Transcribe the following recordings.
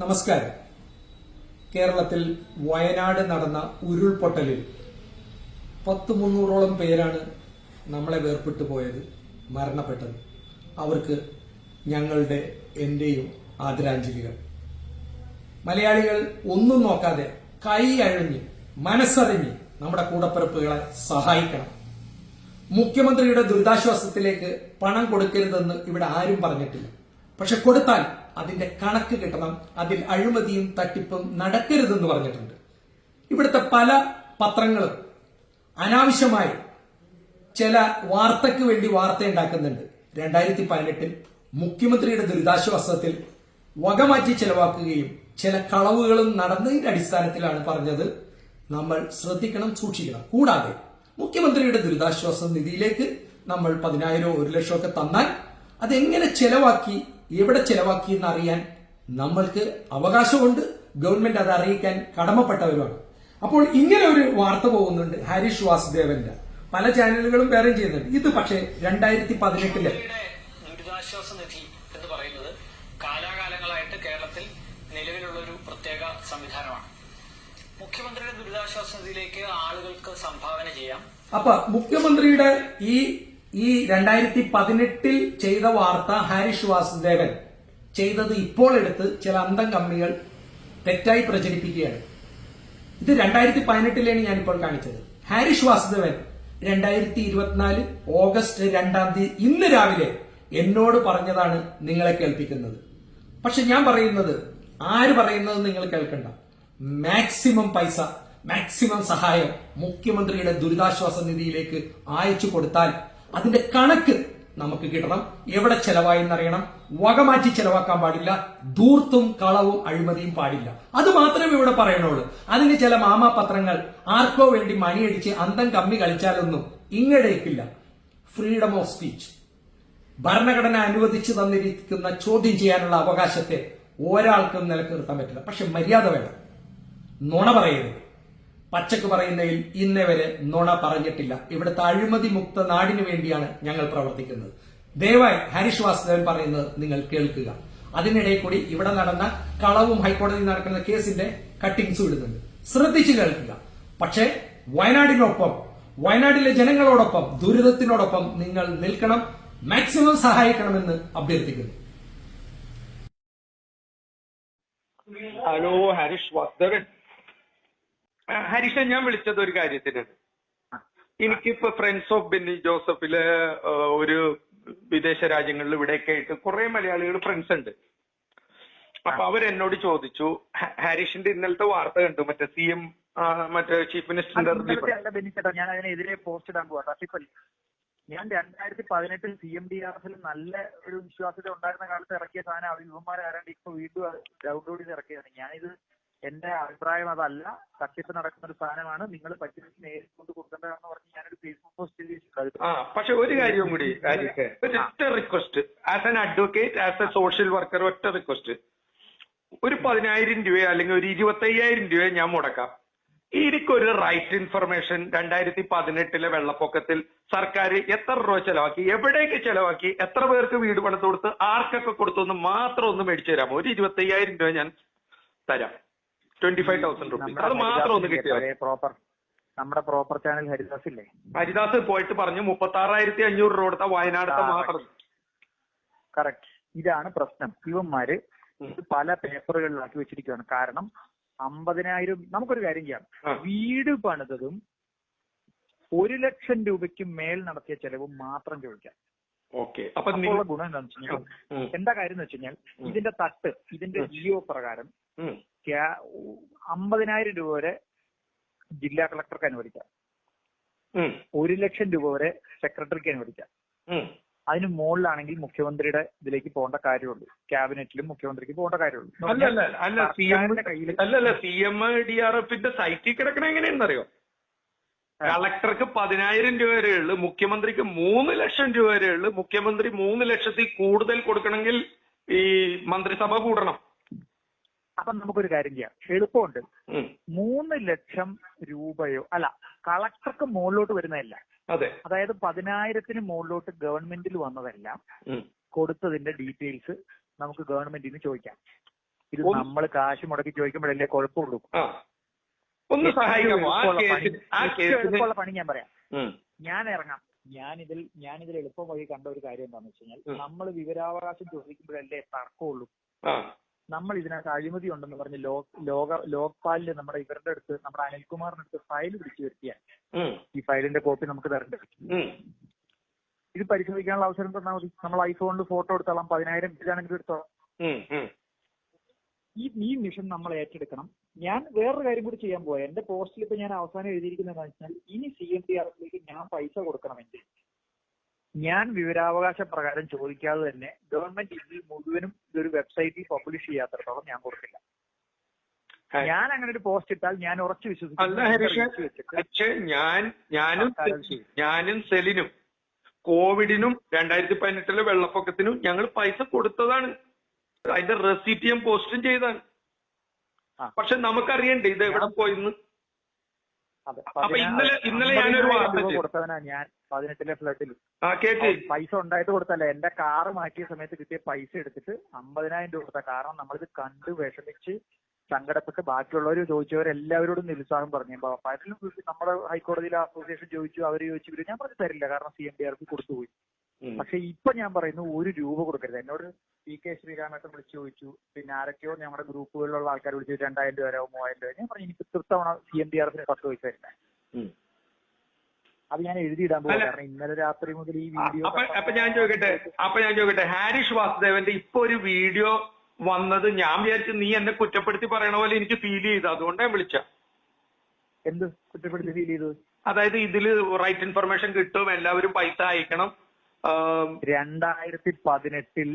നമസ്കാരം. കേരളത്തിൽ വയനാട് നടന്ന ഉരുൾപൊട്ടലിൽ പത്ത് മുന്നൂറോളം പേരാണ് നമ്മളെ വേർപെട്ടു പോയത് മരണപ്പെട്ടത്. അവർക്ക് ഞങ്ങളുടെ എന്റെയും ആദരാഞ്ജലികൾ. മലയാളികൾ ഒന്നും നോക്കാതെ കൈ അഴിഞ്ഞ് മനസ്സറിഞ്ഞ് നമ്മുടെ കൂടപ്പിറപ്പുകളെ സഹായിക്കണം. മുഖ്യമന്ത്രിയുടെ ദുരിതാശ്വാസത്തിലേക്ക് പണം കൊടുക്കരുതെന്ന് ഇവിടെ ആരും പറഞ്ഞിട്ടില്ല. പക്ഷെ കൊടുത്താൽ അതിന്റെ കണക്ക് കിട്ടണം അതിൽ അഴിമതിയും തട്ടിപ്പും നടക്കരുതെന്ന് പറഞ്ഞിട്ടുണ്ട്. ഇവിടുത്തെ പല പത്രങ്ങളും അനാവശ്യമായി ചില വാർത്തയ്ക്ക് വേണ്ടി വാർത്ത ഉണ്ടാക്കുന്നുണ്ട്. രണ്ടായിരത്തി പതിനെട്ടിൽ മുഖ്യമന്ത്രിയുടെ ദുരിതാശ്വാസത്തിൽ വകമാറ്റി ചെലവാക്കുകയും ചില കളവുകളും നടന്നതിന്റെ അടിസ്ഥാനത്തിലാണ് പറഞ്ഞത്. നമ്മൾ ശ്രദ്ധിക്കണം സൂക്ഷിക്കണം. കൂടാതെ മുഖ്യമന്ത്രിയുടെ ദുരിതാശ്വാസ നിധിയിലേക്ക് നമ്മൾ പതിനായിരോ ഒരു ലക്ഷമൊക്കെ തന്നാൽ അതെങ്ങനെ ചെലവാക്കി എവിടെ ചെലവാക്കി എന്ന് അറിയാൻ നമ്മൾക്ക് അവകാശമുണ്ട്. ഗവൺമെന്റ് അത് അറിയിക്കാൻ കടമപ്പെട്ടവരുമാണ്. അപ്പോൾ ഇങ്ങനെ ഒരു വാർത്ത പോകുന്നുണ്ട് ഹരീഷ് വാസുദേവന്റെ. പല ചാനലുകളും വേറെ ചെയ്യുന്നുണ്ട്. ഇത് പക്ഷേ രണ്ടായിരത്തി പതിനെട്ടിലെ ദുരിതാശ്വാസ നിധി എന്ന് പറയുന്നത് കാലാകാലങ്ങളായിട്ട് കേരളത്തിൽ നിലവിലുള്ള ഒരു പ്രത്യേക സംവിധാനമാണ്. മുഖ്യമന്ത്രിയുടെ ദുരിതാശ്വാസ നിധിയിലേക്ക് ആളുകൾക്ക് സംഭാവന ചെയ്യാം. അപ്പൊ മുഖ്യമന്ത്രിയുടെ ഈ ഈ രണ്ടായിരത്തി പതിനെട്ടിൽ ചെയ്ത വാർത്ത ഹാരിഷ് വാസുദേവൻ ചെയ്തത് ഇപ്പോൾ എടുത്ത് ചില അന്തം കമ്മികൾ തെറ്റായി പ്രചരിപ്പിക്കുകയാണ്. ഇത് രണ്ടായിരത്തി പതിനെട്ടിലാണ് ഞാനിപ്പോൾ കാണിച്ചത്. ഹാരിഷ് വാസുദേവൻ രണ്ടായിരത്തി ഇരുപത്തിനാല് ഓഗസ്റ്റ് രണ്ടാം തീയതി ഇന്ന് രാവിലെ എന്നോട് പറഞ്ഞതാണ് നിങ്ങളെ കേൾപ്പിക്കുന്നത്. പക്ഷെ ഞാൻ പറയുന്നത് ആര് പറയുന്നത് നിങ്ങൾ കേൾക്കണ്ട. മാക്സിമം പൈസ മാക്സിമം സഹായം മുഖ്യമന്ത്രിയുടെ ദുരിതാശ്വാസ നിധിയിലേക്ക് അയച്ചു കൊടുത്താൽ അതിന്റെ കണക്ക് നമുക്ക് കിട്ടണം. എവിടെ ചെലവായെന്നറിയണം. വകമാറ്റി ചെലവാക്കാൻ പാടില്ല. ദൂർത്തും കളവും അഴിമതിയും പാടില്ല. അത് മാത്രമേ ഇവിടെ പറയണുള്ളൂ. അതിന് ചില മാമാപത്രങ്ങൾ ആർക്കോ വേണ്ടി മണിയടിച്ച് അന്തം കമ്മി കളിച്ചാലൊന്നും ഇങ്ങടേക്കില്ല. ഫ്രീഡം ഓഫ് സ്പീച്ച് ഭരണഘടന അനുവദിച്ചു തന്നിരിക്കുന്ന ചോദ്യം ചെയ്യാനുള്ള അവകാശത്തെ ഒരാൾക്കും നിലയ്ക്ക് നിർത്താൻ പറ്റില്ല. പക്ഷെ മര്യാദ വേണം. നുണ പറയരുത്. പച്ചക്ക് പറയുന്നതിൽ ഇന്നേ വരെ നുണ പറഞ്ഞിട്ടില്ല. ഇവിടുത്തെ അഴിമതി മുക്ത നാടിനു വേണ്ടിയാണ് ഞങ്ങൾ പ്രവർത്തിക്കുന്നത്. ദയവായി ഹരീഷ് വാസുദേവൻ പറയുന്നത് നിങ്ങൾ കേൾക്കുക. അതിനിടയിൽ കൂടി ഇവിടെ നടന്ന കളവും ഹൈക്കോടതിയിൽ നടക്കുന്ന കേസിന്റെ കട്ടിങ്സ് ഇടുന്നുണ്ട്. ശ്രദ്ധിച്ചു കേൾക്കുക. പക്ഷേ വയനാടിനൊപ്പം വയനാട്ടിലെ ജനങ്ങളോടൊപ്പം ദുരിതത്തിനോടൊപ്പം നിങ്ങൾ നിൽക്കണം മാക്സിമം സഹായിക്കണമെന്ന് അഭ്യർത്ഥിക്കുന്നു. ഹലോ ഹരീഷ് വാസുദേവൻ. ആ, ഞാൻ വിളിച്ചത് ഒരു കാര്യത്തിനാണ്. എനിക്കിപ്പോ ഫ്രണ്ട്സ് ഓഫ് ബെന്നി ജോസഫിൽ ഒരു വിദേശ രാജ്യങ്ങളിൽ ഇവിടെയൊക്കെ ആയിട്ട് കുറെ മലയാളികൾ ഫ്രണ്ട്സ് ഉണ്ട്. അപ്പൊ അവരെന്നോട് ചോദിച്ചു ഹാരിഷിന്റെ ഇന്നലത്തെ വാർത്ത കണ്ടു? മറ്റേ സി എം മറ്റേ ചീഫ് മിനിസ്റ്റർ ഞാൻ അതിനെതിരെ പോസ്റ്റ് ഇടാൻ പോവാ. ഞാൻ രണ്ടായിരത്തി പതിനെട്ടിൽ സി എം ഡി ആർ എഫിൽ നല്ല ഒരു വിശ്വാസ്യത ഉണ്ടായിരുന്ന കാലത്ത് ഇറക്കിയ സാധനം അവർ അഭിമുഖന്മാരാരാണ്ട് ഇപ്പൊ വീണ്ടും ഡൗൺലോഡ് ചെയ്ത് ഇറക്കിയതാണ്. ഞാനിത് എന്റെ അഭിപ്രായം അതല്ല. തട്ടിപ്പ് നടക്കുന്ന ഒരു സാധനമാണ്. നിങ്ങൾ പറ്റുമെങ്കിൽ നേരിട്ട് കൊണ്ട് കൊടുക്കേണ്ടതാണെന്ന് പറഞ്ഞ് ഞാനൊരു ഫേസ്ബുക്ക് പോസ്റ്റ് ചെയ്തിട്ടുണ്ട്. ആ പക്ഷെ ഒരു കാര്യവും കൂടി ഒറ്റ request as an advocate as a social worker ഒറ്റ റിക്വസ്റ്റ് ഒരു പതിനായിരം രൂപയോ അല്ലെങ്കിൽ ഒരു ഇരുപത്തയ്യായിരം രൂപ ഞാൻ മുടക്കാം. എനിക്കൊരു റൈറ്റ് ഇൻഫർമേഷൻ രണ്ടായിരത്തി പതിനെട്ടിലെ വെള്ളപ്പൊക്കത്തിൽ സർക്കാർ എത്ര രൂപ ചെലവാക്കി എവിടേക്ക് ചെലവാക്കി എത്ര പേർക്ക് വീട് പണിത് കൊടുത്ത് ആർക്കൊക്കെ കൊടുത്തു എന്ന് മാത്രം ഒന്ന് മേടിച്ചു തരാമോ? ഒരു ഇരുപത്തയ്യായിരം രൂപ ഞാൻ തരാം. ട്വന്റി ഫൈവ് തൗസൻഡ് റുപ്പീസ് അത് മാത്രം ഒന്ന് കിട്ടിയാൽ പ്രോപ്പർ നമ്മുടെ പ്രോപ്പർ ചാനൽ ഹരിദാസ് ഇല്ലേ ഹരിദാസ് പോയിട്ട് പറഞ്ഞു മുപ്പത്തി ആറായിരത്തി അഞ്ഞൂറ് രൂപ കൊടുത്ത വയനാടത്തെ മാത്രം. കറക്റ്റ് ഇതാണ് പ്രശ്നം. ഇവന്മാര് ഇത് പല പേപ്പറുകളിലാക്കി വെച്ചിരിക്കുകയാണ് കാരണം അമ്പതിനായിരം നമുക്കൊരു കാര്യം ചെയ്യാം. വീട് പണിതതും ഒരു ലക്ഷം രൂപയ്ക്ക് മേൽ നടത്തിയ ചെലവും മാത്രം ചോദിക്കാം. ഓക്കെ. അപ്പൊ ഗുണം എന്താണെന്ന് വെച്ച് കഴിഞ്ഞാൽ എന്താ കാര്യം എന്ന് വെച്ച് കഴിഞ്ഞാൽ ഇതിന്റെ തട്ട് ഇതിന്റെ. ജിയോ പ്രകാരം ഉം, ക്യാ- അമ്പതിനായിരം രൂപ വരെ ജില്ലാ കളക്ടർക്ക് അനുവദിക്കാം. ഒരു ലക്ഷം രൂപ വരെ സെക്രട്ടറിക്ക് അനുവദിക്കാം. അതിന് മുകളിലാണെങ്കിൽ മുഖ്യമന്ത്രിയുടെ ഇതിലേക്ക് പോകേണ്ട കാര്യമുള്ളൂ. ക്യാബിനറ്റിലും മുഖ്യമന്ത്രിക്ക് പോകേണ്ട കാര്യമുള്ളൂ. അല്ല അല്ല സി എം ഡി ആർ എഫിന്റെ സൈറ്റിൽ കിടക്കണ എങ്ങനെയാണെന്നറിയോ? കളക്ടർക്ക് പതിനായിരം രൂപ വരെ ഉള്ളു മുഖ്യമന്ത്രിക്ക് മൂന്ന് ലക്ഷം രൂപ വരെ ഉള്ളു. മുഖ്യമന്ത്രി മൂന്ന് ലക്ഷത്തിൽ കൂടുതൽ കൊടുക്കണമെങ്കിൽ ഈ മന്ത്രിസഭ കൂടണം. അപ്പൊ നമുക്കൊരു കാര്യം ചെയ്യാം. എളുപ്പമുണ്ട്. മൂന്ന് ലക്ഷം രൂപയോ അല്ല കളക്ടർക്ക് മുകളിലോട്ട് വരുന്നതല്ല. അതെ. അതായത് പതിനായിരത്തിന് മുകളിലോട്ട് ഗവൺമെന്റിൽ വന്നതെല്ലാം കൊടുത്തതിന്റെ ഡീറ്റെയിൽസ് നമുക്ക് ഗവൺമെന്റിന് ചോദിക്കാം. ഇത് നമ്മൾ കാശ് മുടക്കി ചോദിക്കുമ്പോഴല്ലേ കുഴപ്പമുള്ളൂ. ഒന്ന് സഹായിക്കാമോ ആ കേസിന് ആ പണി- ഞാൻ പറയാം. ഞാൻ ഇറങ്ങാം ഞാനിതിൽ ഞാനിതിൽ എളുപ്പം വഴി കണ്ട ഒരു കാര്യം എന്താണെന്ന് വെച്ച് കഴിഞ്ഞാൽ നമ്മൾ വിവരാവകാശം ചോദിക്കുമ്പോഴല്ലേ തർക്കമുള്ളൂ. നമ്മൾ ഇതിനകത്ത് അഴിമതി ഉണ്ടെന്ന് പറഞ്ഞ് ലോ ലോക ലോക്പാലിൽ നമ്മുടെ ഇവരുടെ അടുത്ത് നമ്മുടെ അനിൽകുമാറിന്റെ അടുത്ത് ഫയൽ പിടിച്ചു വരുത്തിയാൽ ഈ ഫയലിന്റെ കോപ്പി നമുക്ക് തരേണ്ടത് ഉം, ഇത് പരിശോധിക്കാനുള്ള അവസരം തന്നാൽ മതി. നമ്മൾ ഐഫോണിൽ ഫോട്ടോ എടുത്തോളാം. പതിനായിരം പേജാണെങ്കിൽ എടുത്തോളാം. ഈ ഈ മിഷൻ നമ്മൾ ഏറ്റെടുക്കണം. ഞാൻ വേറൊരു കാര്യം കൂടി ചെയ്യാൻ പോയ എന്റെ പോസ്റ്റിൽ ഇപ്പൊ ഞാൻ അവസാനം എഴുതിയിരിക്കുന്നത് വെച്ചാൽ ഇനി സി എം ടി ആറിലേക്ക് ഞാൻ പൈസ കൊടുക്കണമെങ്കിൽ ഞാൻ വിവരാവകാശ പ്രകാരം ചോദിക്കാതെ തന്നെ ഗവൺമെന്റ് ഇതിൽ മുഴുവനും ഇതൊരു വെബ്സൈറ്റിൽ പബ്ലിഷ് ചെയ്യാത്തടത്തോളം ഞാൻ കൊടുക്കില്ല. ഞാൻ അങ്ങനെ ഒരു പോസ്റ്റ് ഇട്ടാൽ ഞാൻ ഉറച്ചു വിശ്വസിക്കും. ഞാൻ ഞാനും. ഞാനും സെലിനും കോവിഡിനും രണ്ടായിരത്തി പതിനെട്ടിലെ വെള്ളപ്പൊക്കത്തിനും ഞങ്ങൾ പൈസ കൊടുത്തതാണ്. അതിന്റെ റെസിപ്റ്റ് ഞാൻ പോസ്റ്റും ചെയ്താണ് പക്ഷെ നമുക്കറിയണ്ടേ ഇത് എവിടെ പോയിന്ന്? അപ്പൊ ഇന്നലെ ഇന്നലെ ഞാനൊരു അമ്പതിനായിരം വാർത്ത കൊടുത്തവനാ ഞാൻ പതിനെട്ടിലെ ഫ്ലഡിൽ പൈസ ഉണ്ടായിട്ട് കൊടുത്തല്ല എന്റെ കാറ് മാറ്റിയ സമയത്ത് കിട്ടിയ പൈസ എടുത്തിട്ട് അമ്പതിനായിരം രൂപ കൊടുത്ത കാരണം നമ്മളിത് കണ്ട് വിഷമിച്ച് സങ്കടപ്പെട്ട് ബാക്കിയുള്ളവർ ചോദിച്ചവരെല്ലാവരോടും നിരുത്സാഹം പറഞ്ഞു. അപ്പൊ പലരും നമ്മുടെ ഹൈക്കോടതിയിൽ അസോസിയേഷൻ ചോദിച്ചു അവർ ചോദിച്ചു ഇവർ ഞാൻ പറഞ്ഞു തരില്ല കാരണം സി എം ഡി ആർക്ക് കൊടുത്തുപോയി പക്ഷെ ഇപ്പൊ ഞാൻ പറയുന്നു ഒരു രൂപ കൊടുക്കരുത്. എന്നോട് പി കെ ശ്രീരാമേട്ടൻ വിളിച്ചു ചോദിച്ചു പിന്നെ ആരൊക്കെയോ ഞങ്ങളുടെ ഗ്രൂപ്പുകളിലുള്ള ആൾക്കാർ വിളിച്ചു രണ്ടായിരം രൂപ തരാമോ മൂവായിരം രൂപ ഞാൻ പറഞ്ഞു എനിക്ക് തൃത്തവണ സി എം ഡി ആർഫിന് പത്ത് പൈസ തരില്ല അത് ഞാൻ എഴുതിയിടാൻ പോകും. കാരണം ഇന്നലെ രാത്രി മുതൽ ഈ വീഡിയോ അപ്പൊ അപ്പൊ ഞാൻ ചോദിക്കട്ടെ അപ്പൊ ഞാൻ ചോദിക്കട്ടെ. ഹാരിഷ് വാസുദേവന്റെ ഇപ്പൊ ഒരു വീഡിയോ വന്നത് ഞാൻ വിചാരിച്ചു നീ എന്നെ കുറ്റപ്പെടുത്തി പറയണ പോലെ എനിക്ക് ഫീൽ ചെയ്തു. അതുകൊണ്ടാ ഞാൻ വിളിച്ച. എന്ത് കുറ്റപ്പെടുത്തി ഫീൽ ചെയ്തു? അതായത് ഇതിൽ റൈറ്റ് ഇൻഫർമേഷൻ കിട്ടും എല്ലാവരും പൈസ അയക്കണം. രണ്ടായിരത്തി പതിനെട്ടിൽ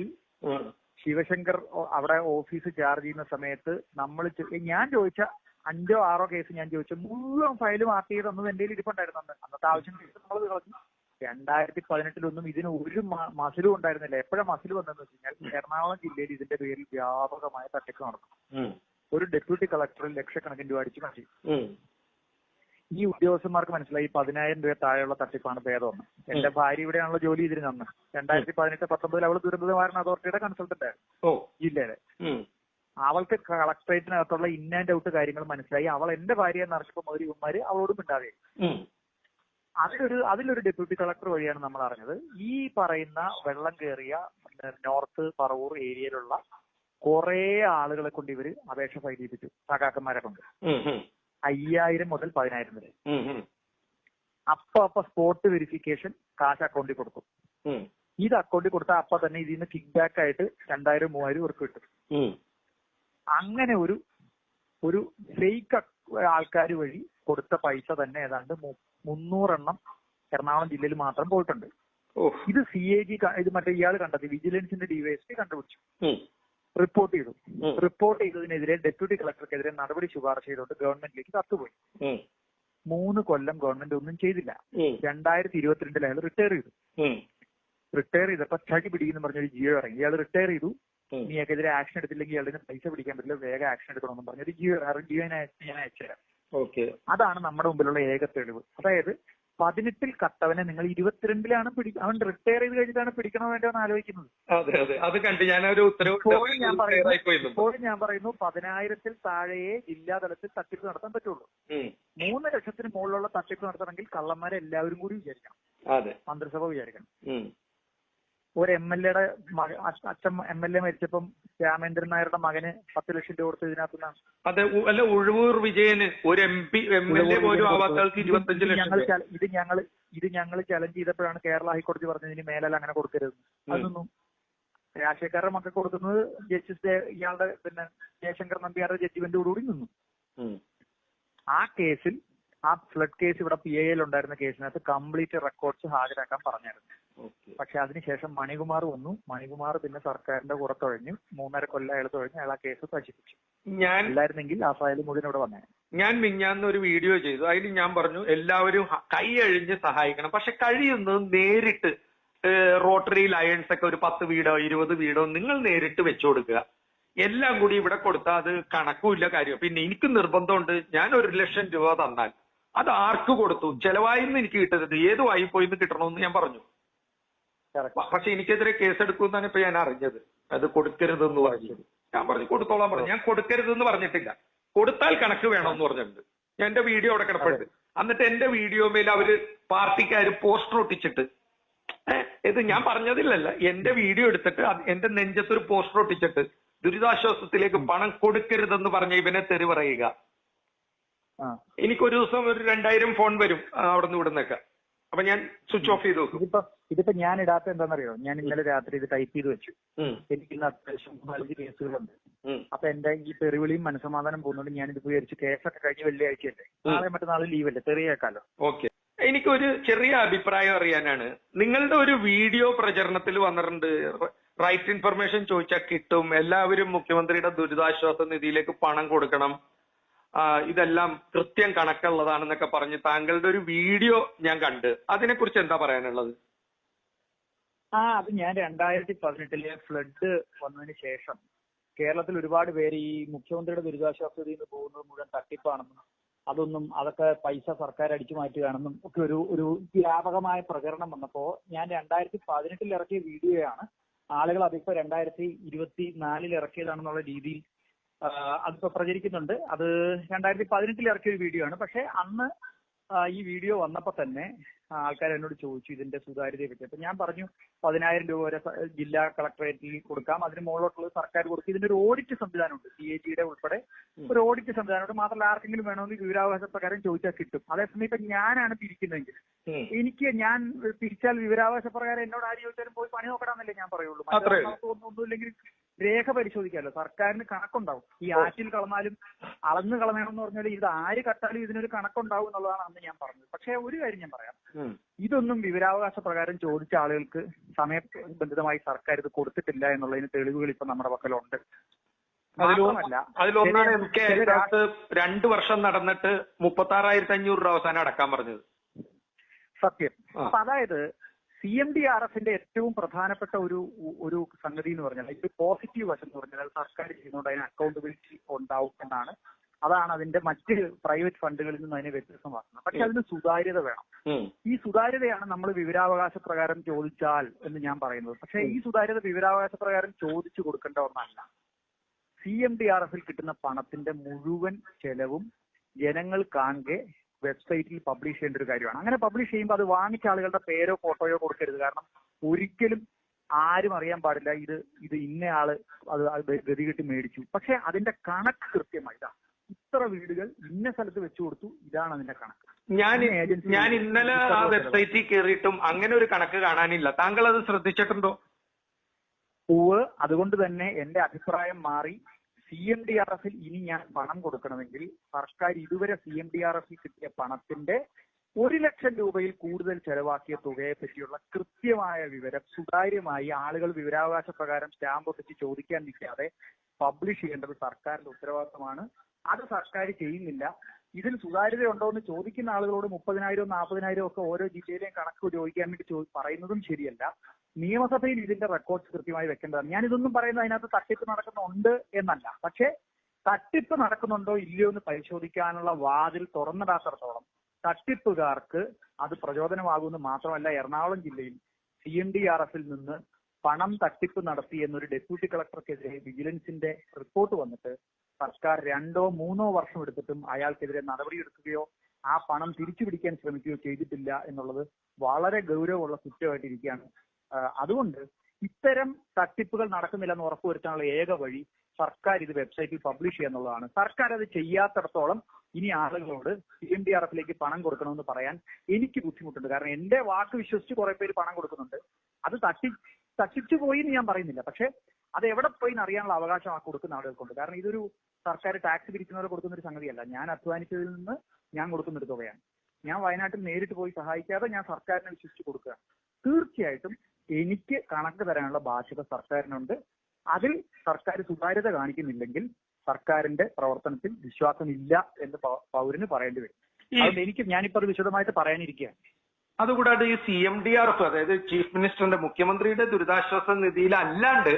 ശിവശങ്കർ അവിടെ ഓഫീസ് ചാർജ് ചെയ്യുന്ന സമയത്ത് നമ്മൾ ഞാൻ ചോദിച്ച അഞ്ചോ ആറോ കേസ് ഞാൻ ചോദിച്ചു. മുഴുവൻ ഫയലും മാർക്ക് ചെയ്ത് തന്നത് എന്റെ ഇരിപ്പുണ്ടായിരുന്നു അന്ന്. അന്നത്തെ ആവശ്യം നമ്മൾ കളഞ്ഞു. രണ്ടായിരത്തി പതിനെട്ടിലൊന്നും ഇതിന് ഒരു മസിലും ഉണ്ടായിരുന്നില്ല. എപ്പോഴാ മസിൽ വന്നതെന്ന് വെച്ച് കഴിഞ്ഞാൽ എറണാകുളം ജില്ലയിൽ ഇതിന്റെ പേരിൽ വ്യാപകമായ തട്ടിപ്പ് നടക്കും ഒരു ഡെപ്യൂട്ടി കളക്ടറിൽ ലക്ഷക്കണക്കിന് രൂപ അടിച്ചു മാറ്റി ഈ ഉദ്യോഗസ്ഥന്മാർക്ക് മനസ്സിലായി പതിനായിരം രൂപ താഴെയുള്ള തട്ടിപ്പാണ് ഭേദമെന്ന്. എന്റെ ഭാര്യ ഇവിടെയാണല്ലോ ജോലി ചെയ്തിരുന്നത് അന്ന്. രണ്ടായിരത്തി പതിനെട്ട് പത്തൊമ്പതിൽ അവൾ ദുരന്ത നിവാരണ അതോറിറ്റിയുടെ കൺസൾട്ടന്റ് ആയിരുന്നു. ഓ. ജില്ലയിലെ. അവൾക്ക് കളക്ടറേറ്റിനകത്തുള്ള ഇൻ ആൻഡ് ഔട്ട് കാര്യങ്ങൾ മനസ്സിലായി. അവൾ എന്റെ ഭാര്യ എന്നറിഞ്ഞപ്പോ മുതൽ ഇവന്മാര് അവളോട് മിണ്ടാതെ അതിലൊരു അതിലൊരു ഡെപ്യൂട്ടി കളക്ടർ വഴിയാണ് നമ്മൾ അറിഞ്ഞത്. ഈ പറയുന്ന വെള്ളം കയറിയ നോർത്ത് പറവൂർ ഏരിയയിലുള്ള കുറെ ആളുകളെ കൊണ്ട് ഇവർ അപേക്ഷ ഫയൽ ചെയ്യിപ്പിച്ചു സഖാക്കന്മാരെ കൊണ്ട്. അയ്യായിരം മുതൽ പതിനായിരം വരെ. അപ്പൊ അപ്പൊ സ്പോട്ട് വെരിഫിക്കേഷൻ കാശ് അക്കൗണ്ടിൽ കൊടുത്തു ഇത് അക്കൗണ്ടിൽ കൊടുത്താൽ അപ്പൊ തന്നെ ഇതിൽ നിന്ന് കിക്ക് ബാക്ക് ആയിട്ട് രണ്ടായിരം മൂവായിരം ഇവർക്ക് കിട്ടും. അങ്ങനെ ഒരു ഒരു ഫേക്ക് ആൾക്കാർ വഴി കൊടുത്ത പൈസ തന്നെ ഏതാണ്ട് മുന്നൂറെണ്ണം എറണാകുളം ജില്ലയിൽ മാത്രം പോയിട്ടുണ്ട്. ഇത് സി എ ജി ഇത് മറ്റേ ഇയാൾ കണ്ടെത്തി വിജിലൻസിന്റെ ഡിവൈഎസ്പി കണ്ടുപിടിച്ചു. റിപ്പോർട്ട് ചെയ്തു. റിപ്പോർട്ട് ചെയ്തതിനെതിരെ ഡെപ്യൂട്ടി കളക്ടർക്കെതിരെ നടപടി ശുപാർശ ചെയ്തുകൊണ്ട് ഗവൺമെന്റിലേക്ക് കത്തുപോയി. മൂന്ന് കൊല്ലം ഗവൺമെന്റ് ഒന്നും ചെയ്തില്ല. രണ്ടായിരത്തി ഇരുപത്തിരണ്ടിൽ അയാൾ റിട്ടയർ ചെയ്തു. റിട്ടയർ ചെയ്തപ്പോ ചടി പിടിക്കുന്നു പറഞ്ഞൊരു ജിയോ ഇറങ്ങി. ഇയാൾ റിട്ടയർ ചെയ്തു. നീക്കെതിരെ ആക്ഷൻ എടുത്തില്ലെങ്കിൽ ഇയാളിന് പൈസ പിടിക്കാൻ പറ്റില്ല. വേഗം ആക്ഷൻ എടുക്കണമെന്ന് പറഞ്ഞൊരു ജിയോ ജിയോ ഞാൻ അയച്ചുതരാം. അതാണ് നമ്മുടെ മുമ്പിലുള്ള ഏക തെളിവ്. അതായത് പതിനെട്ടിൽ കട്ടവനെ നിങ്ങൾ ഇരുപത്തിരണ്ടിലാണ് പിടി അവൻ റിട്ടയർ ചെയ്ത് കഴിഞ്ഞിട്ടാണ് പിടിക്കണോ വേണ്ടോ എന്ന് ആലോചിക്കുന്നത്. ഇപ്പോഴും ഞാൻ പറയുന്നു പതിനായിരത്തിൽ താഴെയെ ജില്ലാ തലത്തിൽ തട്ടിപ്പ് നടത്താൻ പറ്റുള്ളൂ. മൂന്ന് ലക്ഷത്തിന് മുകളിലുള്ള തട്ടിപ്പ് നടത്തണമെങ്കിൽ കള്ളന്മാരെ എല്ലാവരും കൂടി വിചാരിക്കണം. അതെ. മന്ത്രിസഭ വിചാരിക്കണം. ഒരു എം എൽ എയുടെ അച്ഛൻ എം എൽ എ മരിച്ചപ്പം രാമേന്ദ്രൻ നായരുടെ മകന് പത്ത് ലക്ഷം രൂപ കൊടുത്ത് ഇതിനകത്തുനിന്നാണ്. അതെ അല്ല ഉഴവൂർ വിജയന് ഒരു M P M L A പോലും ആവാത്തവർക്ക് ഇരുപത്തഞ്ച് ലക്ഷം ഇത് ഞങ്ങൾ ഇത് ഞങ്ങൾ ചലഞ്ച് ചെയ്തപ്പോഴാണ് കേരള ഹൈക്കോടതി പറഞ്ഞത് ഇനി മേലാൽ അങ്ങനെ കൊടുക്കരുത് അതൊന്നും രാഷ്ട്രീയക്കാരുടെ മക്കൾ കൊടുക്കുന്നത് ജസ്റ്റിസ് ഇയാളുടെ പിന്നെ ജയശങ്കർ നമ്പ്യാരുടെ ജഡ്ജിമെന്റോടുകൂടി നിന്നു. ആ കേസിൽ ആ ഫ്ലഡ് കേസ് ഇവിടെ പി എയിൽ ഉണ്ടായിരുന്ന കേസിനകത്ത് കംപ്ലീറ്റ് റെക്കോർഡ്സ് ഹാജരാക്കാൻ പറഞ്ഞായിരുന്നു. പക്ഷെ അതിനുശേഷം മണികുമാർ വന്നു. മണികുമാർ പിന്നെ സർക്കാരിന്റെ കൂടെ തുഴഞ്ഞു. മൂന്നര കൊല്ലം അയാൾ തുഴഞ്ഞു. അയാൾ ആ കേസ് നശിപ്പിച്ചു. ഞാൻ അല്ലായിരുന്നെങ്കിൽ ആ ഫയൽ മുഴുവൻ ഇവിടെ വന്നേ. ഞാൻ മിഞ്ഞാന്ന് ഒരു വീഡിയോ ചെയ്തു. അതിൽ ഞാൻ പറഞ്ഞു എല്ലാവരും കൈ അഴിഞ്ഞ് സഹായിക്കണം. പക്ഷെ കഴിയുന്നത് നേരിട്ട് റോട്ടറി ലയൺസ് ഒക്കെ ഒരു പത്ത് വീടോ ഇരുപത് വീടോ നിങ്ങൾ നേരിട്ട് വെച്ചു കൊടുക്കുക. എല്ലാം കൂടി ഇവിടെ കൊടുത്താൽ അത് കണക്കുമില്ല കാര്യം. പിന്നെ എനിക്ക് നിർബന്ധമുണ്ട്. ഞാൻ ഒരു ലക്ഷം രൂപ തന്നാൽ അത് ആർക്ക് കൊടുത്തു? ചെലവായിന്ന് എനിക്ക് കിട്ടരുത്. ഏത് വായി പോയിന്ന് കിട്ടണമെന്ന് ഞാൻ പറഞ്ഞു. പക്ഷെ എനിക്കെതിരെ കേസെടുക്കുമെന്നാണ് ഇപ്പൊ ഞാൻ അറിഞ്ഞത്. അത് കൊടുക്കരുതെന്ന് പറഞ്ഞത് ഞാൻ പറഞ്ഞു കൊടുത്തോളാം പറഞ്ഞു. ഞാൻ കൊടുക്കരുതെന്ന് പറഞ്ഞിട്ടില്ല. കൊടുത്താൽ കണക്ക് വേണമെന്ന് പറഞ്ഞിട്ടുണ്ട്. ഞാൻ എന്റെ വീഡിയോ അവിടെ കിടപ്പുണ്ട്. എന്നിട്ട് എന്റെ വീഡിയോ മേൽ അവർ പാർട്ടിക്കാര് പോസ്റ്റർ ഒട്ടിച്ചിട്ട് ഇത് ഞാൻ പറഞ്ഞതില്ലല്ല എന്റെ വീഡിയോ എടുത്തിട്ട് എന്റെ നെഞ്ചത്തൊരു പോസ്റ്റർ ഒട്ടിച്ചിട്ട് ദുരിതാശ്വാസത്തിലേക്ക് പണം കൊടുക്കരുതെന്ന് പറഞ്ഞ ഇവനെ തെറി പറയുക. എനിക്കൊരു ദിവസം ഒരു രണ്ടായിരം ഫോൺ വരും ആ, ഇവിടെ ഇവിടുന്നൊക്കെ. അപ്പൊ ഞാൻ സ്വിച്ച് ഓഫ് ചെയ്ത് വെക്കും. ഇതിപ്പോ ഇതിപ്പോ ഞാൻ ഇടാത്ത എന്താണെന്നറിയോ? ഞാൻ ഇന്നലെ രാത്രി ഇത് ടൈപ്പ് ചെയ്ത് വെച്ചു. എനിക്ക് ഇന്ന് അത്യാവശ്യം നാലഞ്ച് കേസുകളുണ്ട്. അപ്പൊ എന്റെ ഈ തെറിവിളിയും മനസ്സമാധാനം പോകുന്നതുകൊണ്ട് ഞാൻ ഇത് വിചാരിച്ചു കേസൊക്കെ കഴിഞ്ഞ് വെള്ളിയാഴ്ചയല്ലേ? നാളെ മറ്റന്നാൾ ലീവല്ലേ? തെറിയേക്കാലോ. ഓക്കെ. എനിക്കൊരു ചെറിയ അഭിപ്രായം അറിയാനാണ്. നിങ്ങളുടെ ഒരു വീഡിയോ പ്രചരണത്തിൽ വന്നിട്ടുണ്ട്. റൈറ്റ് ഇൻഫർമേഷൻ ചോദിച്ചാൽ കിട്ടും. എല്ലാവരും മുഖ്യമന്ത്രിയുടെ ദുരിതാശ്വാസ നിധിയിലേക്ക് പണം കൊടുക്കണം. ഇതെല്ലാം കൃത്യം കണക്കുള്ളതാണെന്നൊക്കെ പറഞ്ഞ് താങ്കളുടെ ഒരു വീഡിയോ ഞാൻ കണ്ട്. അതിനെക്കുറിച്ച് എന്താ പറയാനുള്ളത്? ആ അത് ഞാൻ രണ്ടായിരത്തി പതിനെട്ടിലെ ഫ്ലഡ് വന്നതിന് ശേഷം കേരളത്തിൽ ഒരുപാട് പേര് ഈ മുഖ്യമന്ത്രിയുടെ ദുരിതാശ്വാസ നിധിയിൽ നിന്ന് പോകുന്നത് മുഴുവൻ തട്ടിപ്പാണെന്നും അതൊന്നും അതൊക്കെ പൈസ സർക്കാർ അടിച്ചു മാറ്റുകയാണെന്നും ഒക്കെ ഒരു ഒരു വ്യാപകമായ പ്രചരണം വന്നപ്പോ ഞാൻ രണ്ടായിരത്തി പതിനെട്ടിൽ ഇറക്കിയ വീഡിയോയാണ് ആളുകൾ അതിപ്പോ രണ്ടായിരത്തി ഇരുപത്തി നാലിൽ ഇറക്കിയതാണെന്നുള്ള രീതിയിൽ അതിപ്പോ പ്രചരിക്കുന്നുണ്ട്. അത് രണ്ടായിരത്തി പതിനെട്ടിൽ ഇറക്കിയ ഒരു വീഡിയോ ആണ്. പക്ഷെ അന്ന് ഈ വീഡിയോ വന്നപ്പോ തന്നെ ആൾക്കാർ എന്നോട് ചോദിച്ചു ഇതിന്റെ സുതാര്യതയെ പറ്റി. അപ്പൊ ഞാൻ പറഞ്ഞു പതിനായിരം രൂപ വരെ ജില്ലാ കളക്ടറേറ്റിൽ കൊടുക്കാം. അതിന് മുകളിലോട്ടുള്ളത് സർക്കാർ കൊടുക്കും. ഇതിന്റെ ഒരു ഓഡിറ്റ് സംവിധാനമുണ്ട് സി എ ജിയുടെ ഉൾപ്പെടെ ഒരു ഓഡിറ്റ് സംവിധാനമുണ്ട്. മാത്രമല്ല ആർക്കെങ്കിലും വേണമെങ്കിൽ വിവരാവകാശ പ്രകാരം ചോദിച്ചാൽ കിട്ടും. അതേസമയം ഇപ്പൊ ഞാനാണ് പിരിക്കുന്നതെങ്കിൽ എനിക്ക് ഞാൻ പിരിച്ചാൽ വിവരാവകാശ പ്രകാരം എന്നോട് ആര് ചോദിച്ചാലും പോയി പണി നോക്കണമെന്നല്ലേ ഞാൻ പറയുള്ളൂ. ഒന്നുമില്ലെങ്കിൽ രേഖ പരിശോധിക്കാമല്ലോ സർക്കാരിന് കണക്കുണ്ടാവും. ഈ ആറ്റിൽ കളഞ്ഞാലും അളന്ന് കളയണമെന്ന് പറഞ്ഞാൽ ഇത് ആര് കട്ടാലും ഇതിനൊരു കണക്കുണ്ടാവും എന്നുള്ളതാണ് അന്ന് ഞാൻ പറഞ്ഞത്. പക്ഷേ ഒരു കാര്യം ഞാൻ പറയാം. ഇതൊന്നും വിവരാവകാശ പ്രകാരം ചോദിച്ച ആളുകൾക്ക് സമയബന്ധിതമായി സർക്കാർ ഇത് കൊടുത്തിട്ടില്ല എന്നുള്ളതിന് തെളിവുകൾ ഇപ്പൊ നമ്മുടെ പക്കലുണ്ട്. അതിലൊന്നാണ് എം കെ ഹരിദാസ് രണ്ടു വർഷം നടന്നിട്ട് മുപ്പത്തി ആറായിരത്തി അഞ്ഞൂറ് രൂപ അവസാനം അടക്കാൻ പറഞ്ഞത്. സത്യം. അപ്പൊ അതായത് സി എം ഡി ആർ എഫിന്റെ ഏറ്റവും പ്രധാനപ്പെട്ട ഒരു ഒരു സംഗതി എന്ന് പറഞ്ഞാൽ ഇത് പോസിറ്റീവ് വശം എന്ന് പറഞ്ഞാൽ സർക്കാർ ചെയ്യുന്നതുകൊണ്ട് അതിന് അക്കൗണ്ടബിലിറ്റി ഉണ്ടാവും എന്നാണ്. അതാണ് അതിന്റെ മറ്റ് പ്രൈവറ്റ് ഫണ്ടുകളിൽ നിന്ന് അതിനെ വ്യത്യസ്തമാക്കുന്നത്. പക്ഷെ അതിന് സുതാര്യത വേണം. ഈ സുതാര്യതയാണ് നമ്മൾ വിവരാവകാശ പ്രകാരം ചോദിച്ചാൽ എന്ന് ഞാൻ പറയുന്നത്. പക്ഷെ ഈ സുതാര്യത വിവരാവകാശ പ്രകാരം ചോദിച്ചു കൊടുക്കേണ്ട ഒന്നല്ല. സി എം ഡി ആർ എഫിൽ കിട്ടുന്ന പണത്തിന്റെ മുഴുവൻ ചെലവും ജനങ്ങൾ കാണെ വെബ്സൈറ്റിൽ പബ്ലിഷ് ചെയ്യേണ്ട ഒരു കാര്യമാണ്. അങ്ങനെ പബ്ലിഷ് ചെയ്യുമ്പോൾ അത് വാങ്ങിച്ച ആളുകളുടെ പേരോ ഫോട്ടോയോ കൊടുക്കരുത്. കാരണം ഒരിക്കലും ആരും അറിയാൻ പാടില്ല ഇത് ഇത് ഇന്നയാൾ അത് അത് ഗതികെട്ട് മേടിച്ചു. പക്ഷെ അതിന്റെ കണക്ക് കൃത്യമായി. ഇതാ ഇത്ര വീടുകൾ ഇന്ന സ്ഥലത്ത് വെച്ചു കൊടുത്തു ഇതാണ് അതിന്റെ കണക്ക്. ഞാൻ ഞാൻ ഇന്നലെ ആ വെബ്സൈറ്റിൽ കയറിയിട്ടും അങ്ങനെ ഒരു കണക്ക് കാണാനില്ല. താങ്കൾ അത് ശ്രദ്ധിച്ചിട്ടുണ്ടോ? പൂവ് അതുകൊണ്ട് തന്നെ എന്റെ അഭിപ്രായം മാറി. സി എം ഡി ആർ എഫിൽ ഇനി ഞാൻ പണം കൊടുക്കണമെങ്കിൽ സർക്കാർ ഇതുവരെ സി എം ഡി ആർ എഫിൽ കിട്ടിയ പണത്തിന്റെ ഒരു ലക്ഷം രൂപയിൽ കൂടുതൽ ചെലവാക്കിയ തുകയെ പറ്റിയുള്ള കൃത്യമായ വിവരം സുതാര്യമായി ആളുകൾ വിവരാവകാശ പ്രകാരം സ്റ്റാമ്പ് ഒട്ടിച്ച് ചോദിക്കാൻ നിൽക്കാതെ പബ്ലിഷ് ചെയ്യേണ്ടത് സർക്കാരിന്റെ ഉത്തരവാദിത്തമാണ്. അത് സർക്കാർ ചെയ്യുന്നില്ല. ഇതിൽ സുതാര്യത ഉണ്ടോ എന്ന് ചോദിക്കുന്ന ആളുകളോട് മുപ്പതിനായിരവും നാൽപ്പതിനായിരവും ഒക്കെ ഓരോ ജില്ലയിലെയും കണക്ക് ചോദിക്കാൻ വേണ്ടി പറയുന്നതും ശരിയല്ല. നിയമസഭയിൽ ഇതിന്റെ റെക്കോർഡ്സ് കൃത്യമായി വെക്കേണ്ടതാണ്. ഞാൻ ഇതൊന്നും പറയുന്നത് അതിനകത്ത് തട്ടിപ്പ് നടക്കുന്നുണ്ട് എന്നല്ല. പക്ഷേ തട്ടിപ്പ് നടക്കുന്നുണ്ടോ ഇല്ലയോ എന്ന് പരിശോധിക്കാനുള്ള വാതിൽ തുറന്നിടാത്തടത്തോളം തട്ടിപ്പുകാർക്ക് അത് പ്രചോദനമാകുമെന്ന് മാത്രമല്ല എറണാകുളം ജില്ലയിൽ സി എം ഡി ആർ എഫിൽ നിന്ന് പണം തട്ടിപ്പ് നടത്തി എന്നൊരു ഡെപ്യൂട്ടി കളക്ടർക്കെതിരെ വിജിലൻസിന്റെ റിപ്പോർട്ട് വന്നിട്ട് സർക്കാർ രണ്ടോ മൂന്നോ വർഷം എടുത്തിട്ടും അയാൾക്കെതിരെ നടപടിയെടുക്കുകയോ ആ പണം തിരിച്ചു പിടിക്കാൻ ശ്രമിക്കുകയോ ചെയ്തിട്ടില്ല എന്നുള്ളത് വളരെ ഗൗരവമുള്ള കുറ്റമായിട്ടിരിക്കുകയാണ്. അതുകൊണ്ട് ഇത്തരം തട്ടിപ്പുകൾ നടക്കുന്നില്ലെന്ന് ഉറപ്പുവരുത്താനുള്ള ഏക വഴി സർക്കാർ ഇത് വെബ്സൈറ്റിൽ പബ്ലിഷ് ചെയ്യുക എന്നുള്ളതാണ്. സർക്കാർ അത് ചെയ്യാത്തിടത്തോളം ഇനി ആളുകളോട് സി എം ഡി ആർ എഫിലേക്ക് പണം കൊടുക്കണമെന്ന് പറയാൻ എനിക്ക് ബുദ്ധിമുട്ടുണ്ട്. കാരണം എന്റെ വാക്ക് വിശ്വസിച്ച് കുറെ പേര് പണം കൊടുക്കുന്നുണ്ട്. അത് തട്ടി തട്ടിച്ചു പോയി എന്ന് ഞാൻ പറയുന്നില്ല. പക്ഷെ അത് എവിടെ പോയി അറിയാനുള്ള അവകാശം ആ കൊടുക്കുന്ന ആളുകൾക്കുണ്ട്. കാരണം ഇതൊരു സർക്കാർ ടാക്സ് പിരിക്കുന്നവരെ കൊടുക്കുന്ന ഒരു സംഗതിയല്ല. ഞാൻ അധ്വാനിച്ചതിൽ നിന്ന് ഞാൻ കൊടുക്കുന്ന ഒരു തുകയാണ്. ഞാൻ വയനാട്ടിൽ നേരിട്ട് പോയി സഹായിക്കാതെ ഞാൻ സർക്കാരിനെ വിശ്വസിച്ച് കൊടുക്കുക. തീർച്ചയായിട്ടും എനിക്ക് കണക്ക് തരാനുള്ള ബാധ്യത സർക്കാരിനുണ്ട്. അതിൽ സർക്കാർ സുതാര്യത കാണിക്കുന്നില്ലെങ്കിൽ സർക്കാരിന്റെ പ്രവർത്തനത്തിൽ വിശ്വാസമില്ല എന്ന് പൗരന് പറയേണ്ടി വരും. അതുകൊണ്ട് എനിക്ക് ഞാനിപ്പോ അത് വിശദമായിട്ട് പറയാനിരിക്കുകയാണ്. അതുകൂടാതെ ഈ C M D R F അതായത് ചീഫ് മിനിസ്റ്ററിന്റെ മുഖ്യമന്ത്രിയുടെ ദുരിതാശ്വാസ നിധിയിൽ അല്ലാണ്ട്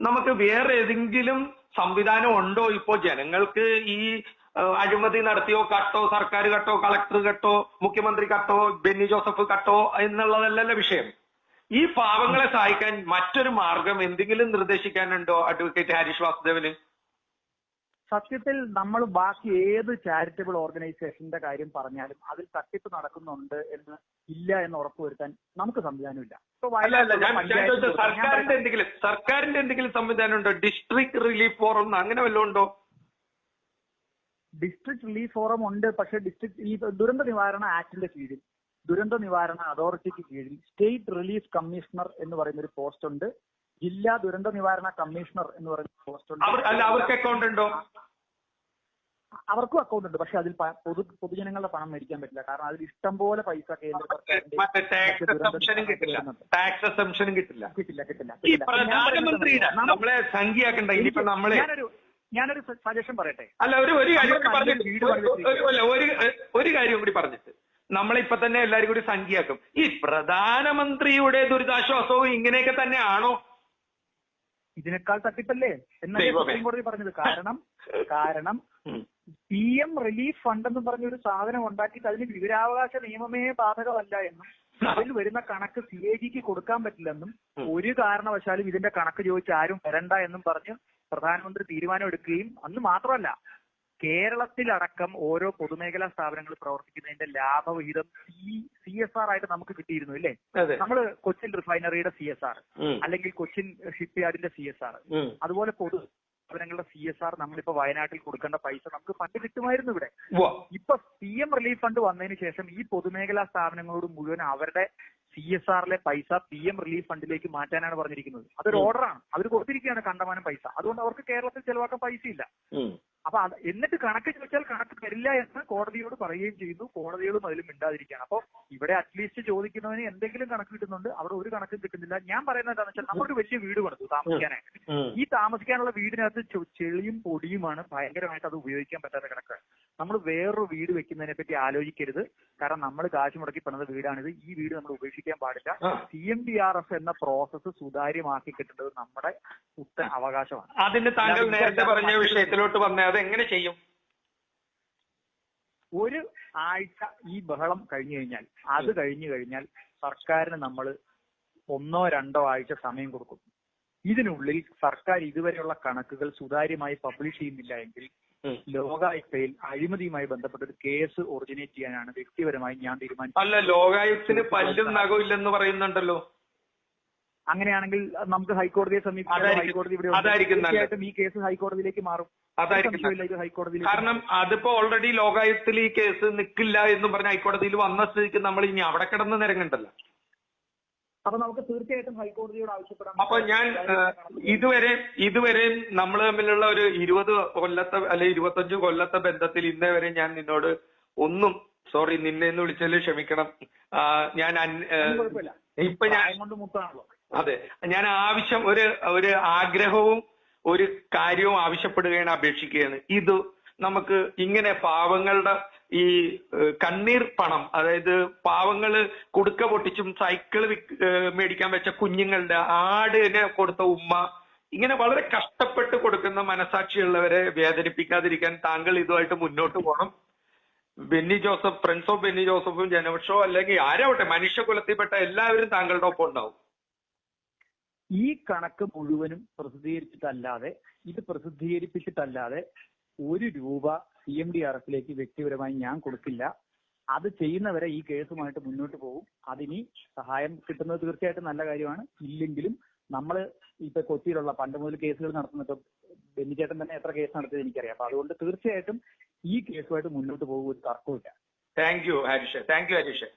നമുക്ക് വേറെ ഏതെങ്കിലും സംവിധാനം ഉണ്ടോ ഇപ്പോ? ജനങ്ങൾക്ക് ഈ അഴിമതി നടത്തിയോ കട്ടോ സർക്കാർ കട്ടോ കളക്ടർ കട്ടോ മുഖ്യമന്ത്രി കട്ടോ ബെന്നി ജോസഫ് കട്ടോ എന്നുള്ളതല്ലല്ല വിഷയം. ഈ പാവങ്ങളെ സഹായിക്കാൻ മറ്റൊരു മാർഗം എന്തെങ്കിലും നിർദ്ദേശിക്കാനുണ്ടോ അഡ്വക്കേറ്റ് ഹാരിഷ് വാസുദേവന്? സത്യത്തിൽ നമ്മൾ ബാക്കി ഏത് ചാരിറ്റബിൾ ഓർഗനൈസേഷന്റെ കാര്യം പറഞ്ഞാലും അതിൽ തട്ടിപ്പ് നടക്കുന്നുണ്ട് എന്ന് ഇല്ല എന്ന് ഉറപ്പുവരുത്താൻ നമുക്ക് സംവിധാനമില്ല. സർക്കാരിന്റെ എന്തെങ്കിലും സർക്കാരിന്റെ എന്തെങ്കിലും സംവിധാനം ഉണ്ടോ? ഡിസ്ട്രിക്ട് റിലീഫ് ഫോറം അങ്ങനെ വല്ലതും ഉണ്ടോ? ഡിസ്ട്രിക്ട് റിലീഫ് ഫോറം ഉണ്ട് പക്ഷേ ഡിസ്ട്രിക്ട് ഈ ദുരന്ത നിവാരണ ആക്ടിന്റെ കീഴിൽ ദുരന്ത നിവാരണ അതോറിറ്റിക്ക് കീഴിൽ സ്റ്റേറ്റ് റിലീഫ് കമ്മീഷണർ എന്ന് പറയുന്ന ഒരു പോസ്റ്റ് ഉണ്ട്. ജില്ലാ ദുരന്ത നിവാരണ കമ്മീഷണർ എന്ന് പറയുന്ന പോസ്റ്റ് അല്ല അവർക്ക് അക്കൗണ്ട് ഉണ്ടോ? അവർക്കും അക്കൗണ്ട് ഉണ്ട്. പക്ഷെ അതിൽ പൊതു പൊതുജനങ്ങളുടെ പണം മേടിക്കാൻ പറ്റില്ല. കാരണം അതിൽ ഇഷ്ടം പോലെ പൈസ കേന്ദ്ര കിട്ടില്ല. കിട്ടില്ല. ഞാനൊരു ഞാനൊരു സജഷൻ പറയട്ടെ? അല്ല ഒരു ഒരു കാര്യം ഒരു കാര്യം കൂടി പറഞ്ഞിട്ട്. നമ്മളിപ്പൊ തന്നെ എല്ലാരും കൂടി സംഖ്യയാക്കും. ഈ പ്രധാനമന്ത്രിയുടെ ദുരിതാശ്വാസവും ഇങ്ങനെയൊക്കെ തന്നെയാണോ? ഇതിനേക്കാൾ തട്ടിപ്പല്ലേ? എന്നല്ലേ സുപ്രീം കോടതി പറഞ്ഞത്. കാരണം കാരണം പി എം റിലീഫ് ഫണ്ട് എന്ന് പറഞ്ഞ ഒരു സാധനം ഉണ്ടാക്കിയിട്ട് അതിന് വിവരാവകാശ നിയമമേ ബാധകമല്ല എന്നും അതിൽ വരുന്ന കണക്ക് സി എ ജിക്ക് കൊടുക്കാൻ പറ്റില്ലെന്നും ഒരു കാരണവശാലും ഇതിന്റെ കണക്ക് ചോദിച്ച് ആരും വരണ്ട എന്നും പറഞ്ഞ് പ്രധാനമന്ത്രി തീരുമാനം എടുക്കുകയും അന്ന് മാത്രമല്ല കേരളത്തിലടക്കം ഓരോ പൊതുമേഖലാ സ്ഥാപനങ്ങൾ പ്രവർത്തിക്കുന്നതിന്റെ ലാഭവിഹിതം സി സി എസ് ആർ ആയിട്ട് നമുക്ക് കിട്ടിയിരുന്നു ഇല്ലേ? നമ്മൾ നമ്മൾ കൊച്ചിൻ റിഫൈനറിയുടെ സി എസ് ആർ അല്ലെങ്കിൽ കൊച്ചിൻ ഷിപ്പ് യാർഡിന്റെ സി എസ് ആർ അതുപോലെ പൊതു സ്ഥാപനങ്ങളുടെ സി എസ് ആർ നമ്മളിപ്പോ വയനാട്ടിൽ കൊടുക്കേണ്ട പൈസ നമുക്ക് പണ്ട് കിട്ടുമായിരുന്നു ഇവിടെ. ഇപ്പൊ പി എം റിലീഫ് ഫണ്ട് വന്നതിന് ശേഷം ഈ പൊതുമേഖലാ സ്ഥാപനങ്ങളോട് മുഴുവൻ അവരുടെ സി എസ് ആറിലെ പൈസ പി എം റിലീഫ് ഫണ്ടിലേക്ക് മാറ്റാനാണ് പറഞ്ഞിരിക്കുന്നത്. അതൊരു. ഓർഡറാണ് അവർ കൊടുത്തിരിക്കുകയാണ് കണ്ടമാനം പൈസ. അതുകൊണ്ട് അവർക്ക് കേരളത്തിൽ ചെലവാക്കാൻ പൈസ ഉം. അപ്പൊ അത് എന്നിട്ട് കണക്ക് ചോദിച്ചാൽ കണക്ക് തരില്ല എന്ന് കോടതിയോട് പറയുകയും ചെയ്യുന്നു. കോടതിയോടും അതിലും മിണ്ടാതിരിക്കുകയാണ്. അപ്പൊ ഇവിടെ അറ്റ്ലീസ്റ്റ് ചോദിക്കുന്നതിന് എന്തെങ്കിലും കണക്ക് കിട്ടുന്നുണ്ട്. അവിടെ ഒരു കണക്കും കിട്ടുന്നില്ല. ഞാൻ പറയുന്നത് എന്താണെന്ന് വെച്ചാൽ നമ്മളൊരു വലിയ വീട് പണിതു താമസിക്കാനായിട്ട്. ഈ താമസിക്കാനുള്ള വീടിനകത്ത് ചെളിയും പൊടിയുമാണ് ഭയങ്കരമായിട്ട് അത് ഉപയോഗിക്കാൻ പറ്റാത്ത കണക്ക്. നമ്മൾ വേറൊരു വീട് വെക്കുന്നതിനെ പറ്റി ആലോചിക്കരുത്. കാരണം നമ്മൾ കാശ് മുടക്കി പണിത വീടാണിത്. ഈ വീട് നമ്മൾ ഉപേക്ഷിക്കാൻ പാടില്ല. C M D R F എന്ന പ്രോസസ്സ് സുതാര്യമാക്കി കിട്ടേണ്ടത് നമ്മുടെ ഉത്ത അവകാശമാണ്. അതിന് താങ്കൾ നേരത്തെ പറഞ്ഞ വിഷയത്തിലോട്ട് വന്നേ അത് എങ്ങനെ ചെയ്യും? ഒരു ആഴ്ച ഈ ബഹളം കഴിഞ്ഞു കഴിഞ്ഞാൽ അത് കഴിഞ്ഞു കഴിഞ്ഞാൽ സർക്കാരിന് നമ്മൾ ഒന്നോ രണ്ടോ ആഴ്ച സമയം കൊടുക്കും. ഇതിനുള്ളിൽ സർക്കാർ ഇതുവരെയുള്ള കണക്കുകൾ സുതാര്യമായി പബ്ലിഷ് ചെയ്യുന്നില്ല എങ്കിൽ. ലോകായുക്തയിൽ അഴിമതിയുമായി ബന്ധപ്പെട്ട ഒരു കേസ് ഒറിജിനേറ്റ് ചെയ്യാനാണ് വ്യക്തിപരമായി ഞാൻ തീരുമാനിച്ചത്. അല്ല ലോകായുക്തത്തിന് പല്ലും നഖവും ഇല്ലെന്ന് പറയുന്നുണ്ടല്ലോ. അങ്ങനെയാണെങ്കിൽ നമുക്ക് ഹൈക്കോടതിയെ സമീപിക്കാം ഹൈക്കോടതി ഇവിടെ. തീർച്ചയായിട്ടും ഈ കേസ് ഹൈക്കോടതിയിലേക്ക് മാറും. കാരണം അതിപ്പോ ഓൾറെഡി ലോകായുക്തത്തിൽ ഈ കേസ് നിൽക്കില്ല എന്ന് പറഞ്ഞ ഹൈക്കോടതിയിൽ വന്ന സ്ഥിതിക്ക് നമ്മൾ ഇനി അവിടെ കിടന്ന് നിരങ്ങണ്ടല്ലോ. അപ്പൊ നമുക്ക് തീർച്ചയായിട്ടും ഹൈക്കോടതിയോട് ആവശ്യപ്പെടാം. അപ്പൊ ഞാൻ ഇതുവരെ ഇതുവരെ നമ്മൾ തമ്മിലുള്ള ഒരു ഇരുപത് കൊല്ലത്തെ അല്ലെ ഇരുപത്തഞ്ച് കൊല്ലത്തെ ബന്ധത്തിൽ ഇന്നേ വരെ ഞാൻ നിന്നോട് ഒന്നും സോറി നിന്നെ എന്ന് വിളിച്ചാൽ ക്ഷമിക്കണം ഞാൻ ഇപ്പൊ ഞാൻ കൊണ്ട് മുത്താണല്ലോ അതെ. ഞാൻ ആവശ്യം ഒരു ഒരു ആഗ്രഹവും ഒരു കാര്യവും ആവശ്യപ്പെടുകയാണ് അപേക്ഷിക്കുകയാണ്. ഇത് നമുക്ക് ഇങ്ങനെ പാവങ്ങളുടെ ഈ കണ്ണീർ പണം അതായത് പാവങ്ങൾ കുടുക്ക പൊട്ടിച്ചും സൈക്കിൾ മേടിക്കാൻ വെച്ച കുഞ്ഞുങ്ങളുടെ ആടിനെ കൊടുത്ത ഉമ്മ ഇങ്ങനെ വളരെ കഷ്ടപ്പെട്ട് കൊടുക്കുന്ന മനസാക്ഷിയുള്ളവരെ വേദനിപ്പിക്കാതിരിക്കാൻ താങ്കൾ ഇതുമായിട്ട് മുന്നോട്ട് പോകണം. ബെന്നി ജോസഫ് ഫ്രണ്ട്സ് ഓഫ് ബെന്നി ജോസഫും ജനപക്ഷോ അല്ലെങ്കിൽ ആരാവട്ടെ മനുഷ്യകുലത്തിൽപ്പെട്ട എല്ലാവരും താങ്കളുടെ ഒപ്പം ഉണ്ടാവും. ഈ കണക്ക് മുഴുവനും പ്രസിദ്ധീകരിച്ചിട്ടല്ലാതെ ഇത് പ്രസിദ്ധീകരിപ്പിച്ചിട്ടല്ലാതെ ഒരു രൂപ സി എം ഡി ആർ എഫിലേക്ക് വ്യക്തിപരമായി ഞാൻ കൊടുക്കില്ല. അത് ചെയ്യുന്നവരെ ഈ കേസുമായിട്ട് മുന്നോട്ട് പോകും. അതിനി സഹായം കിട്ടുന്നത് തീർച്ചയായിട്ടും നല്ല കാര്യമാണ്. ഇല്ലെങ്കിലും നമ്മൾ ഇപ്പൊ കൊച്ചിയിലുള്ള പണ്ട് മുതൽ കേസുകൾ നടത്തുന്ന ഇപ്പൊ ബെന്നിച്ചേട്ടൻ തന്നെ എത്ര കേസ് നടത്തിയത് എനിക്കറിയാം. അപ്പൊ അതുകൊണ്ട് തീർച്ചയായിട്ടും ഈ കേസുമായിട്ട് മുന്നോട്ട് പോകും ഒരു തർക്കമില്ല thank you Harish thank you Harish